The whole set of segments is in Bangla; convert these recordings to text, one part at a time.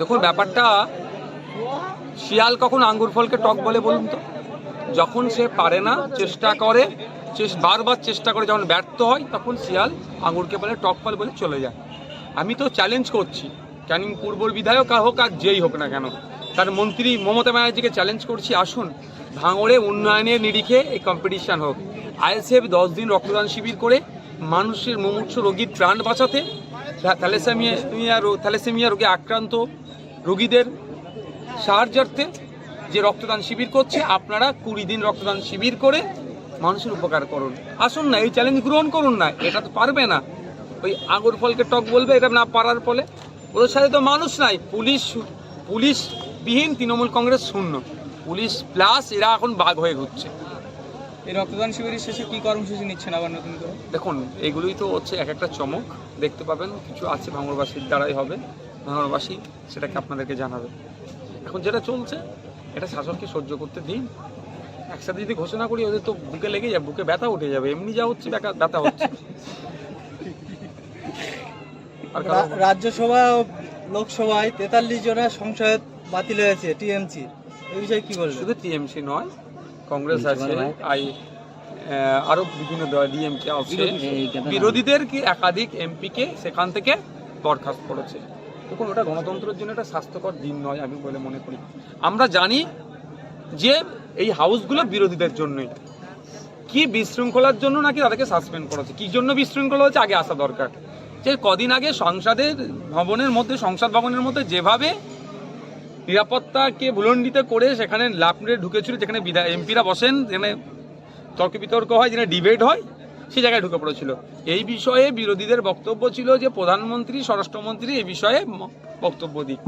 দেখুন, ব্যাপারটা, শিয়াল কখন আঙ্গুর ফলকে টক বলে বলুন তো? যখন সে পারে না, চেষ্টা করে বারবার চেষ্টা করে যখন ব্যর্থ হয়, তখন শিয়াল আঙ্গুরকে বলে টক ফল বলে চলে যায়। আমি তো চ্যালেঞ্জ করছি ক্যানিং পূর্বর বিধায়ক আর হোক আর যেই হোক না কেন, তার মন্ত্রী মমতা ব্যানার্জিকে চ্যালেঞ্জ করছি, আসুন, ভাঙড়ে উন্নয়নের নিরিখে এই কম্পিটিশান হোক। আইএসএফ দশ দিন রক্তদান শিবির করে, মানুষের মুমূর্ষ রোগীর প্রাণ বাঁচাতে থ্যালেসেমিয়া থ্যালেসেমিয়া রোগে আক্রান্ত রোগীদের সাহায্যার্থে যে রক্তদান শিবির করছে আপনারা কুড়ি দিন রক্তদান শিবির করে মানুষের উপকার করুন। আসুন না এই চ্যালেঞ্জ গ্রহণ করুন না এটা তো পারবে না। ওই আগর ফলকে টক বলবে এটা না পারার ফলে। ওদের সাথে তো মানুষ নাই পুলিশ পুলিশ বিহীন তৃণমূল কংগ্রেস শূন্য। পুলিশ প্লাস এরা এখন বাঘ হয়ে ঘুরছে। এই রক্তদান শিবিরের শেষে কি কর্মসূচি নিচ্ছেন আবার নতুন করে? দেখুন এগুলোই তো হচ্ছে এক একটা চমক। দেখতে পাবেন কিছু আছে ভাঙরবাসীর দ্বারাই হবে। ভাঙড়বাসী সেটাকে আপনাদেরকে জানাবে। এখন যেটা চলছে এটা শাসককে সহ্য করতে দিন। একসাথে যদি ঘোষণা করি ওদের তো বুকে লেগে যাবে বুকে ব্যথা উঠে যাবে। এমনি যা হচ্ছে ব্যথা- হচ্ছে। রাজ্যসভা ও লোকসভায় তেতাল্লিশ জনের সংসদ বাতিল হয়েছে টিএমসি এই বিষয়ে কি বলবেন? শুধু টিএমসি নয় কংগ্রেস আছে আই আরও বিভিন্ন ডিএমকে আছে। বিরোধীদের কি একাধিক এমপিকে সেখান থেকে বরখাস্ত করেছে? দেখুন, ওটা গণতন্ত্রের জন্য একটা স্বাস্থ্যকর দিন নয় আমি বলে মনে করি। আমরা জানি যে এই হাউসগুলো বিরোধীদের জন্যই। কি বিশৃঙ্খলার জন্য নাকি তাদেরকে সাসপেন্ড করেছে কি জন্য বিশৃঙ্খলা হচ্ছে? আগে আসা দরকার। যে কদিন আগে সংসদের ভবনের মধ্যে, সংসদ ভবনের মধ্যে যেভাবে নিরাপত্তাকে ভুলণ্ডিত করে সেখানে লাফড়ে ঢুকেছিল, যেখানে বিধায় এমপিরা বসেন, যেখানে তর্ক বিতর্ক হয়, যেখানে ডিবেট হয় সেই জায়গায় ঢুকে পড়েছিল। এই বিষয়ে বিরোধীদের বক্তব্য ছিল যে, প্রধানমন্ত্রী, স্বরাষ্ট্রমন্ত্রী এই বিষয়ে বক্তব্য দিক।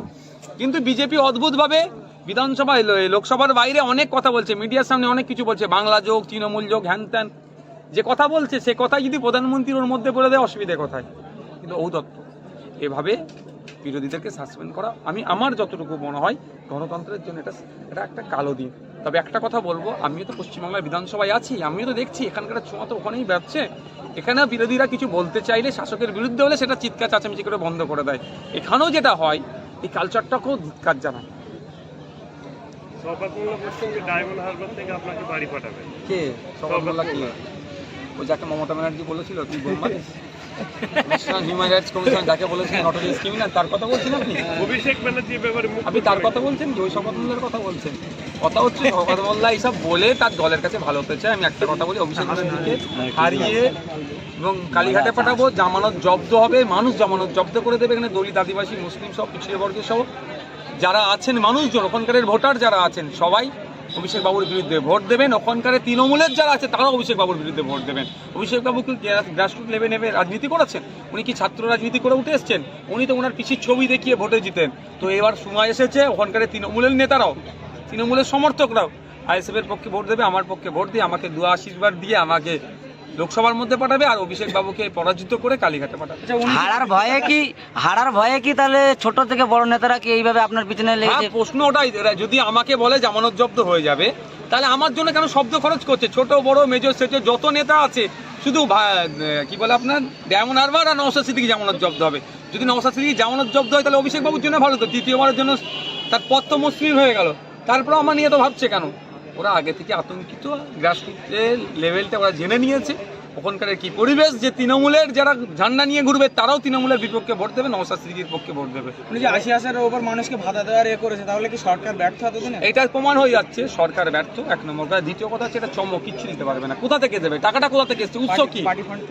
কিন্তু বিজেপি অদ্ভুতভাবে বিধানসভায় লোকসভার বাইরে অনেক কথা বলছে, মিডিয়ার সামনে অনেক কিছু বলছে, বাংলা যোগ, তৃণমূল যোগ, হ্যান ত্যান। যে কথা বলছে, সে কথা যদি প্রধানমন্ত্রীর ওর মধ্যে বলে দেয়, অসুবিধে কোথায়। কিন্তু ঔদত্ত, এভাবে বিরোধীদেরকে সাসপেন্ড করা, আমি, আমার যতটুকু মনে হয়, গণতন্ত্রের জন্য এটা এটা একটা কালো দিন। তবে একটা কথা বলব আমিও তো পশ্চিমবাংলার বিধানসভায় আছি আমিও তো দেখছি এখানকার ছোঁয়া তো ওখানেই যাচ্ছে এখানেও বিরোধীরা কিছু বলতে চাইলে শাসকের বিরুদ্ধে হলে সেটা চিৎকার চাচামেচি করে বন্ধ করে দেয়। এখানেও যেটা হয় এই কালচারটাকেও ধিক্কার জানায়। শওকতমুল্লা বলছেন যে ডায়মন্ড আপনাকে বাড়ি পাঠাবেন। কে? সকালবেলা কি? ওই যাকে মমতা ব্যানার্জি বলেছিল তুই Bombay national human rights commission যাকে বলেছেন নটোরিয়াস ক্রিমিনাল তার কথা বলছেন আপনি? অভিষেক ব্যানার্জি ব্যাপারে আপনি তার কথা বলছেন? কি ওই শপথ কথা বলছেন। কথা হচ্ছে শপথ মোল্লা এইসব বলে তার দলের কাছে ভালো হতে চায়। আমি একটা কথা বলি অভিষেক ব্যানার্জিকে হারিয়ে এবং কালীঘাটে পাঠাবো জামানত জব্দ হবে মানুষ জামানত জব্দ করে দেবে এখানে দলিত আদিবাসী মুসলিম সব পিছিয়ে বর্গের সব। যারা আছেন মানুষজন ওখানকারের ভোটার যারা আছেন সবাই অভিষেক বাবুর বিরুদ্ধে ভোট দেবেন। ওখানকার তৃণমূলের যারা আছে, তারাও অভিষেক বাবুর বিরুদ্ধে ভোট দেবেন। অভিষেক বাবু কি গ্রাসরুট লেভে নেমে রাজনীতি করেছেন? উনি কি ছাত্র রাজনীতি করে উঠে এসছেন? উনি তো ওনার পিসির ছবি দেখিয়ে ভোটে জিতেন। তো এবার সময় এসেছে, ওখানকার তৃণমূলের নেতারাও, তৃণমূলের সমর্থকরাও। আইএসএফ এর পক্ষে ভোট দেবে, আমার পক্ষে ভোট দিয়ে আমাকে দু আশীর্বাদ দিয়ে আমাকে লোকসভার মধ্যে পাঠাবে আর অভিষেক বাবুকে পরাজিত করে কালীঘাটে পাঠাবে। আচ্ছা হারার ভয়ে কি হারার ভয়ে কি তাহলে ছোট থেকে বড় নেতারা কি এইভাবে আপনার পিছনে হ্যাঁ লেগেছে প্রশ্ন ওটাই যদি আমাকে বলে জামানত জব্দ হয়ে যাবে তাহলে আমার জন্য কেন শব্দ খরচ করছে? ছোট বড় মেজর সেজর যত নেতা আছে শুধু কি বলে আপনার ডায়মন্ড হারবার আর নওসাদ সিদ্দিকি জামানত জব্দ হবে। যদি নওসাদ সিদ্দিকি জামানত জব্দ হয় তাহলে অভিষেক বাবুর জন্য ভালো তো তৃতীয়বারের জন্য তার পথ তো মসৃণ হয়ে গেল। তারপরে আমার নিয়ে তো ভাবছে কেন? ওরা আগে থেকে আতঙ্কিত গ্রাসরুটের লেভেলটা ওরা জেনে নিয়েছে। ওখানকার কি পরিবেশ যে তৃণমূলের যারা ঝান্ডা নিয়ে ঘুরবে তারাও তৃণমূলের বিপক্ষে ভোট দেবে নওসাদ সিদ্দিকির পক্ষে ভোট দেবে। উনি যে আশি হাজারের ওপর মানুষকে ভাতা দেওয়ার এ করেছে তাহলে কি সরকার ব্যর্থ এতদিনে? এটার প্রমাণ হয়ে যাচ্ছে সরকার ব্যর্থ এক নম্বর। কথা দ্বিতীয় কথা হচ্ছে এটা চমক কিচ্ছু দিতে পারবে না। কোথা থেকে দেবে? টাকাটা কোথা থেকে এসছে? উৎস কি।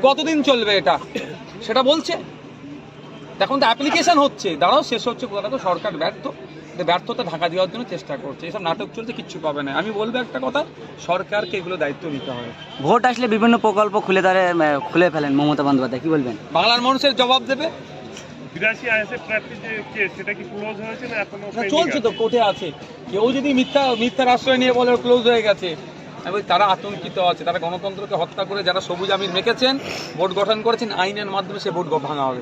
কতদিন চলবে এটা? সেটা বলছে। এখন তো অ্যাপ্লিকেশন হচ্ছে। দাঁড়াও শেষ হচ্ছে কোথা থেকে সরকার ব্যর্থ। ব্যর্থতা ঢাকা দেওয়ার জন্য চেষ্টা করছে। এসব নাটক চলছে কিচ্ছু পাবে না। আমি বলব একটা কথা সরকারকে এগুলো দায়িত্ব নিতে হবে। ভোট আসলে বিভিন্ন প্রকল্প খুলে দাঁড়ে খুলে ফেলেন মমতা বন্দ্যোপাধ্যায় কি বলবেন? বাংলার মানুষের জবাব দেবে। বিরাশি আইএসএফ প্রার্থী যে কেস সেটা কি ক্লোজ হয়েছে না এখনও চলছে তো? কোর্টে আছে। কেউ যদি মিথ্যা মিথ্যার আশ্রয় নিয়ে বলে ক্লোজ হয়ে গেছে আমি তারা আতঙ্কিত আছে। তারা গণতন্ত্রকে হত্যা করে যারা সবুজ আমির মেখেছেন ভোট গঠন করেছেন আইনের মাধ্যমে সে ভোট ভাঙা হবে।